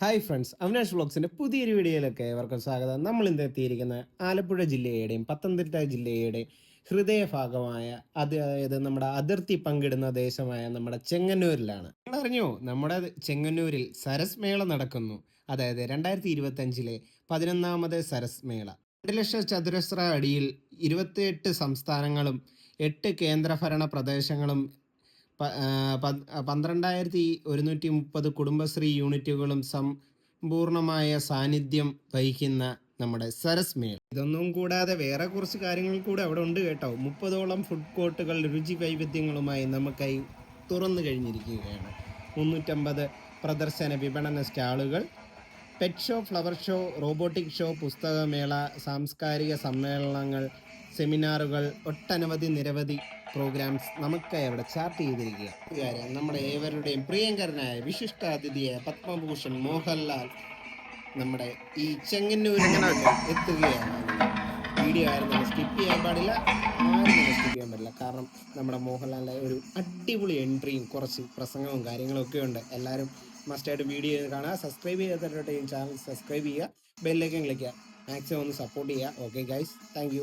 Hi friends Avinash വ്ളോഗ്സിന്റെ പുതിയൊരു വീഡിയോയിലൊക്കെ ഏവർക്കും സ്വാഗതം. നമ്മൾ ഇന്ന് എത്തിയിരിക്കുന്ന ആലപ്പുഴ ജില്ലയുടെയും പത്തനംതിട്ട ജില്ലയുടെയും ഹൃദയഭാഗമായ അതായത് നമ്മുടെ അതിർത്തി പങ്കിടുന്ന ദേശമായ നമ്മുടെ ചെങ്ങന്നൂരിലാണ്. അറിഞ്ഞോ നമ്മുടെ ചെങ്ങന്നൂരിൽ സരസ് മേള നടക്കുന്നു. അതായത് രണ്ടായിരത്തി ഇരുപത്തി അഞ്ചിലെ പതിനൊന്നാമത് സരസ് മേള. രണ്ട് ലക്ഷം ചതുരശ്ര അടിയിൽ ഇരുപത്തിയെട്ട് സംസ്ഥാനങ്ങളും എട്ട് കേന്ദ്രഭരണ പ്രദേശങ്ങളും പന്ത്രണ്ടായിരത്തി ഒരുന്നൂറ്റി മുപ്പത് കുടുംബശ്രീ യൂണിറ്റുകളും സമ്പൂർണമായ സാന്നിധ്യം വഹിക്കുന്ന നമ്മുടെ സരസ് മേൾ ഇതൊന്നും കൂടാതെ വേറെ കുറച്ച് കാര്യങ്ങൾ കൂടെ അവിടെ ഉണ്ട് കേട്ടോ. മുപ്പതോളം ഫുഡ് കോർട്ടുകൾ രുചി വൈവിധ്യങ്ങളുമായി നമുക്കായി തുറന്നു കഴിഞ്ഞിരിക്കുകയാണ്. മുന്നൂറ്റമ്പത് പ്രദർശന വിപണന സ്റ്റാളുകൾ pet show flower show robotic show പുസ്തകമേള സാംസ്കാരിക സമ്മേളനങ്ങൾ സെമിനാറുകൾ ഒട്ടനവധി നിരവധി പ്രോഗ്രാംസ് നമുക്കായി അവിടെ ചാർട്ട് ചെയ്തിരിക്കുക. നമ്മുടെ ഏവരുടെയും പ്രിയങ്കരനായ വിശിഷ്ട അതിഥിയായ പത്മഭൂഷൺ മോഹൻലാൽ നമ്മുടെ ഈ ചെങ്ങന്നൂരിൽ എത്തുകയാണ്. വീഡിയോ ആയിരുന്നു സ്കിപ്പ് ചെയ്യാൻ പാടില്ല ആരും സ്കിപ്പ് ചെയ്യാൻ പാടില്ല. കാരണം നമ്മുടെ മോഹൻലാലിന്റെ ഒരു അടിപൊളി എൻട്രിയും കുറച്ച് പ്രസംഗവും കാര്യങ്ങളും ഒക്കെ ഉണ്ട്. എല്ലാവരും മസ്റ്റായിട്ട് വീഡിയോ കാണുക സബ്സ്ക്രൈബ് ചെയ്യാത്തവരുടെ ചാനൽ സബ്സ്ക്രൈബ് ചെയ്യുക ബെല്ലേക്കും ക്ലിക്ക് ചെയ്യുക മാക്സിമം ഒന്ന് സപ്പോർട്ട് ചെയ്യുക. ഓക്കെ ഗൈസ് താങ്ക്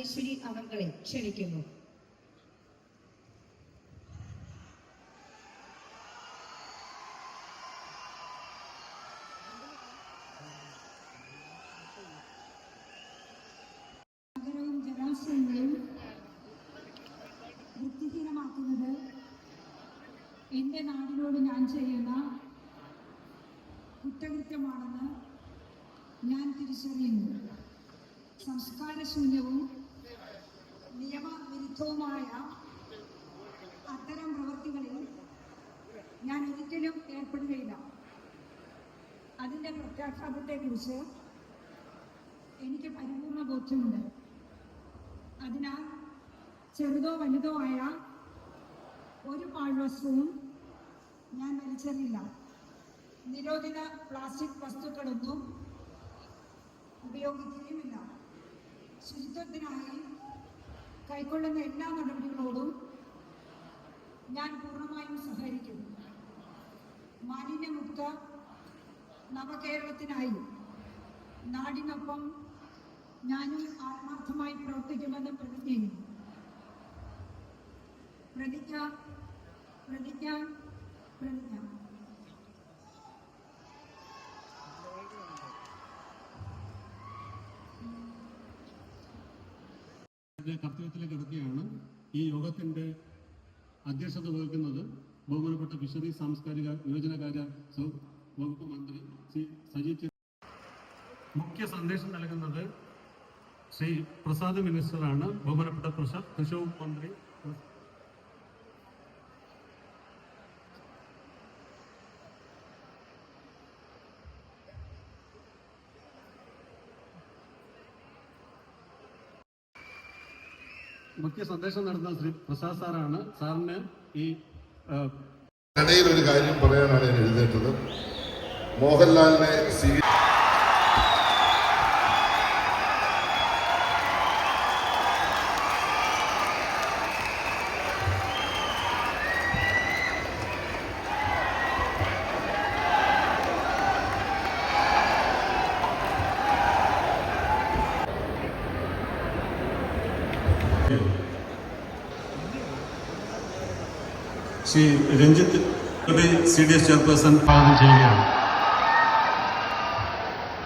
രാജേശ്വരി അവങ്കളെ ക്ഷണിക്കുന്നു. നഗരവും ജലാശയങ്ങളും വൃത്തിഹീനമാക്കുന്നത് എന്റെ നാടിനോട് ഞാൻ ചെയ്യുന്ന കുറ്റകൃത്യമാണെന്ന് ഞാൻ തിരിച്ചറിയുന്നു. സംസ്കാരശൂന്യവും നിയമവിരുദ്ധവുമായ അത്തരം പ്രവൃത്തികളിൽ ഞാൻ ഒരിക്കലും ഏർപ്പെടുകയില്ല. അതിന്റെ പ്രത്യാഘാതത്തെക്കുറിച്ച് എനിക്ക് പരിപൂർണ ബോധ്യമുണ്ട്. അതിനാൽ ചെറുതോ വലുതോ ആയ ഒരു പാഴ്വസ്തുവും ഞാൻ വലിച്ചെറിയില്ല. നിരോധിത പ്ലാസ്റ്റിക് വസ്തുക്കളൊന്നും ഉപയോഗിക്കുകയുമില്ല. ശുചിത്വത്തിനായി കൈക്കൊള്ളുന്ന എല്ലാ നടപടികളോടും ഞാൻ പൂർണമായും സഹകരിക്കും മാലിന്യമുക്ത നവകേരളത്തിനായി നാടിനൊപ്പം ഞാനും ആത്മാർത്ഥമായി പ്രവർത്തിക്കുമെന്ന് പ്രതിജ്ഞ ചെയ്യുന്നു പ്രതിജ്ഞ പ്രതിജ്ഞ പ്രതിജ്ഞ. കർത്തവ്യത്തിലേക്ക് എടുക്കുകയാണ് ഈ യോഗത്തിന്റെ അധ്യക്ഷത വഹിക്കുന്നത് ബഹുമാനപ്പെട്ട ഫിഷറീസ് സാംസ്കാരിക യുവജനകാര്യ സൗ- വകുപ്പ് മന്ത്രി ശ്രീ സജി മുഖ്യ സന്ദേശം നൽകുന്നത് ശ്രീ പ്രസാദ് മിനിസ്റ്ററാണ്. ബഹുമാനപ്പെട്ട വകുപ്പ് മന്ത്രി മുഖ്യ സന്ദേശം നടത്തുന്ന ശ്രീ പ്രസാദ് സാറാണ്. സാറിന് ഈ ഇടയിൽ ഒരു കാര്യം പറയാനാണ് ഞാൻ എഴുതേണ്ടത്. മോഹൻലാലിനെ സ്വീകരി Shri Ranjith C D S chairperson സ്വാഗതം ചെയ്യുകയാണ്.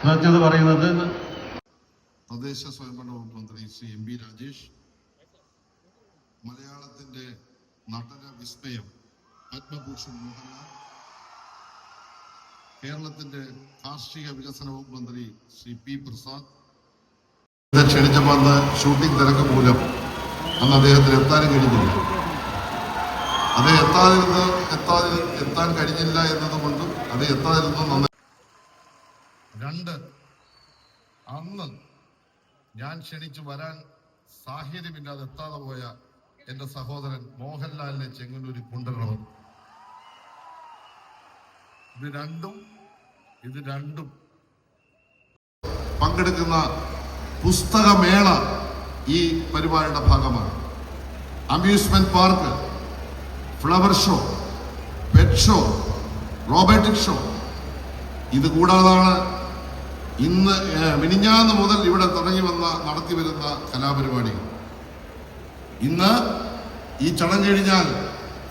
കൃതജ്ഞത പറയുന്നത് തദ്ദേശ സ്വയംഭരണ വകുപ്പ് മന്ത്രി ശ്രീ എം ബി രാജേഷ് മലയാളത്തിന്റെ നടന വിസ്മയം പത്മഭൂഷൺ മോഹൻലാൽ കേരളത്തിന്റെ കാർഷിക വികസന വകുപ്പ് മന്ത്രി ശ്രീ പി പ്രസാദ്. ക്ഷണിച്ചപ്പോ അന്ന് ഷൂട്ടിംഗ് തിരക്ക് മൂലം അന്ന് അദ്ദേഹത്തിന് എത്താനും കഴിഞ്ഞില്ല. അദ്ദേഹം എത്താതിരുന്ന് എത്താതി എത്താൻ കഴിഞ്ഞില്ല എന്നതുകൊണ്ടും അത് എത്താതിരുന്നു നന്നായി. രണ്ട് അന്ന് ഞാൻ ക്ഷണിച്ചു വരാൻ സാഹചര്യമില്ലാതെ എത്താതെ പോയ എന്റെ സഹോദരൻ മോഹൻലാലിനെ ചെങ്ങന്നൂരി കൊണ്ടുവരണം. ഇത് രണ്ടും ഇത് രണ്ടും. പങ്കെടുക്കുന്ന പുസ്തകമേള ഈ പരിപാടിയുടെ ഭാഗമാണ്. Amusement park flower show pet show robotic show. ഇത് കൂടാതാണ് ഇന്ന് മിനിഞ്ഞാന്ന് മുതൽ ഇവിടെ തുടങ്ങി വന്ന നടത്തി വരുന്ന കലാപരിപാടികൾ. ഇന്ന് ഈ ചടങ്ങ് കഴിഞ്ഞാൽ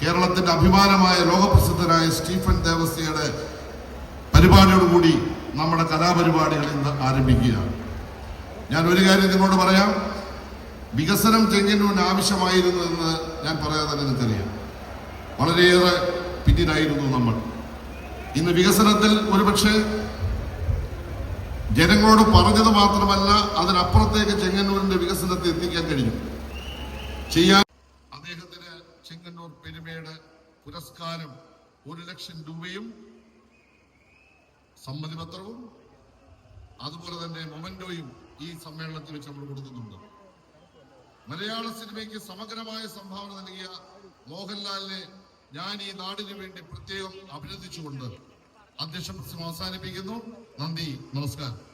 കേരളത്തിന്റെ അഭിമാനമായ ലോകപ്രസിദ്ധനായ സ്റ്റീഫൻ ദേവസ്യയുടെ പരിപാടിയോടുകൂടി നമ്മുടെ കലാപരിപാടികൾ ഇന്ന് ആരംഭിക്കുകയാണ്. ഞാൻ ഒരു കാര്യം നിങ്ങളോട് പറയാം. വികസനം ചെങ്ങന്നൂരിന് ആവശ്യമായിരുന്നു എന്ന് ഞാൻ പറയാതെ നിങ്ങൾക്കറിയാം. വളരെയേറെ പിന്നിലായിരുന്നു നമ്മൾ. ഇന്ന് വികസനത്തിൽ ഒരുപക്ഷെ ജനങ്ങളോട് പറഞ്ഞത് മാത്രമല്ല അതിനപ്പുറത്തേക്ക് ചെങ്ങന്നൂരിന്റെ വികസനത്തെ എത്തിക്കാൻ കഴിഞ്ഞു. ചെയ്യാൻ അദ്ദേഹത്തിന് ചെങ്ങന്നൂർ പെരുമയുടെ പുരസ്കാരം ഒരു ലക്ഷം രൂപയും സമ്മതിപത്രവും അതുപോലെ തന്നെ മൊമന്റോയും ഈ സമ്മേളനത്തിൽ വെച്ച് നമ്മൾ കൊടുക്കുന്നുണ്ട്. മലയാള സിനിമയ്ക്ക് സമഗ്രമായ സംഭാവന നൽകിയ മോഹൻലാലിനെ ഞാൻ ഈ നാടിന് വേണ്ടി പ്രത്യേകം അഭിനന്ദിച്ചുകൊണ്ട് അധ്യക്ഷ പ്രസംഗം അവസാനിപ്പിക്കുന്നു. നന്ദി. നമസ്കാരം.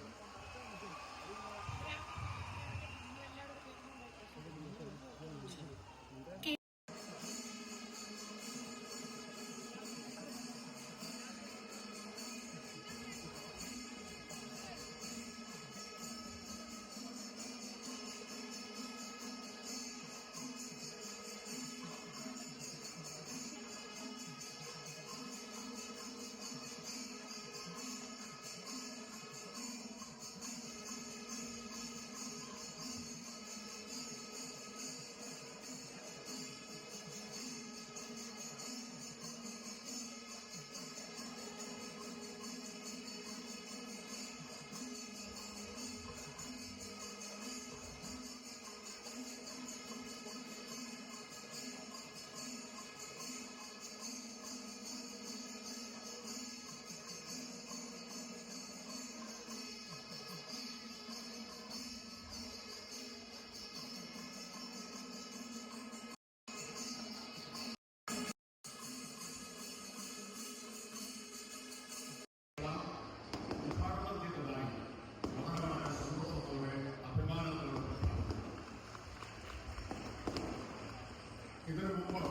ഇതിനു മുമ്പ്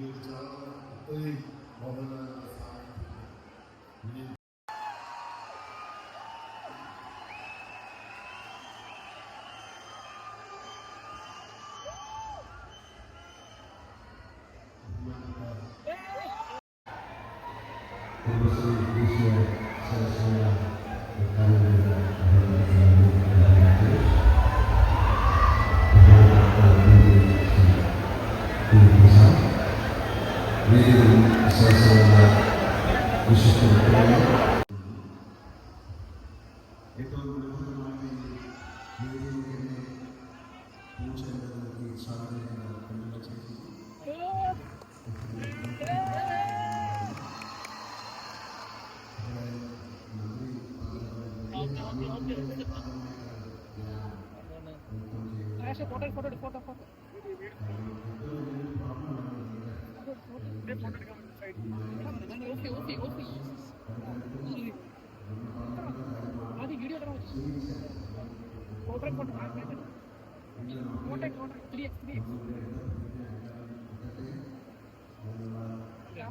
নিয়ে যাওয়া এই ঘটনা ഏറ്റവും ഗുണപൂർണ്ണമായി വേദിയിലേക്ക് എന്നെ പൂച്ചേണ്ടതാക്കി സ്വാഗതം കണ്ടുള്ള ചേച്ചി photo photo photo Yeah.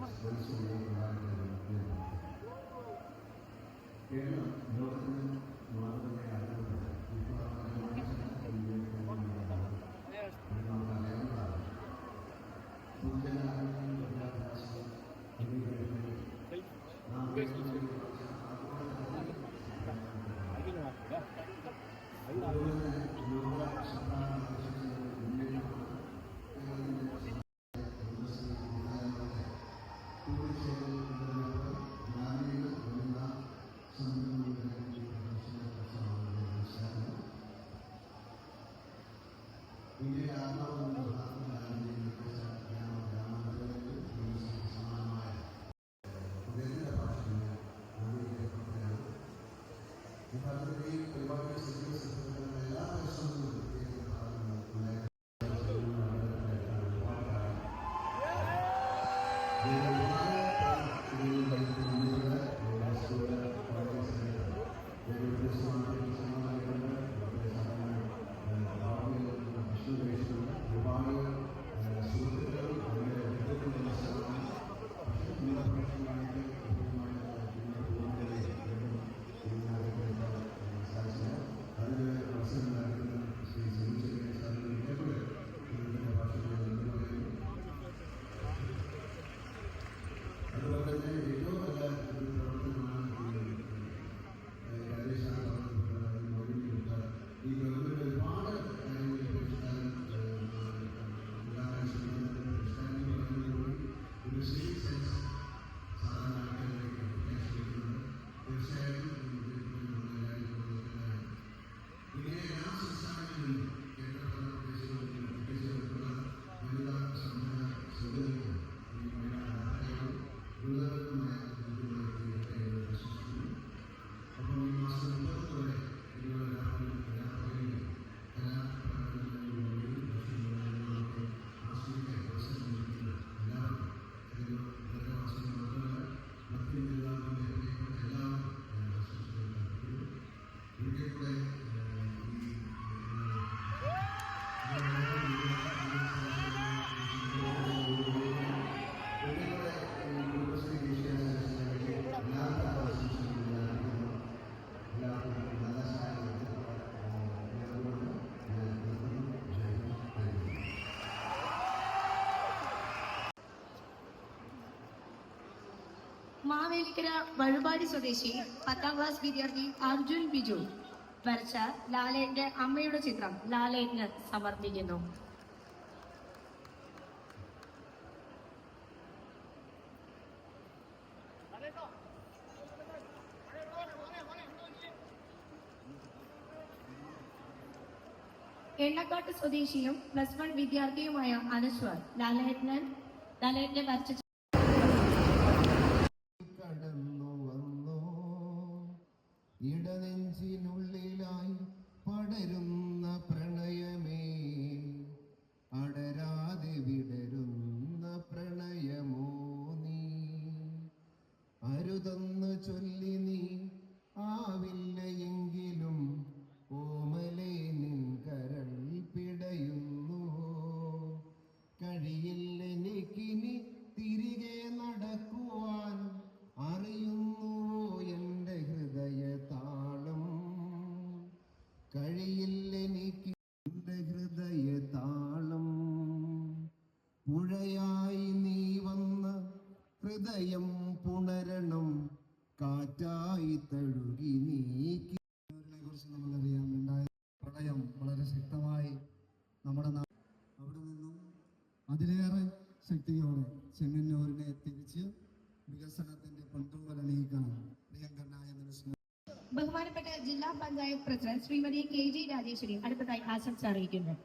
Mavelikkara വഴുപാടി സ്വദേശി പത്താം ക്ലാസ് വിദ്യാർത്ഥി അർജുൻ ബിജു വരച്ച ലാലേന്റെ അമ്മയുടെ ചിത്രം ലാലേന് സമർപ്പിക്കുന്നു. എണ്ണക്കാട്ട് സ്വദേശിയും പ്ലസ് വൺ വിദ്യാർത്ഥിയുമായ അനശ്വർ ലാലേട്ടൻ ലാലേട്ടനെ വരച്ച panchayat president Shrimati K G Rajeshwari അടുത്തതായി ആശംസ അറിയിക്കുന്നു.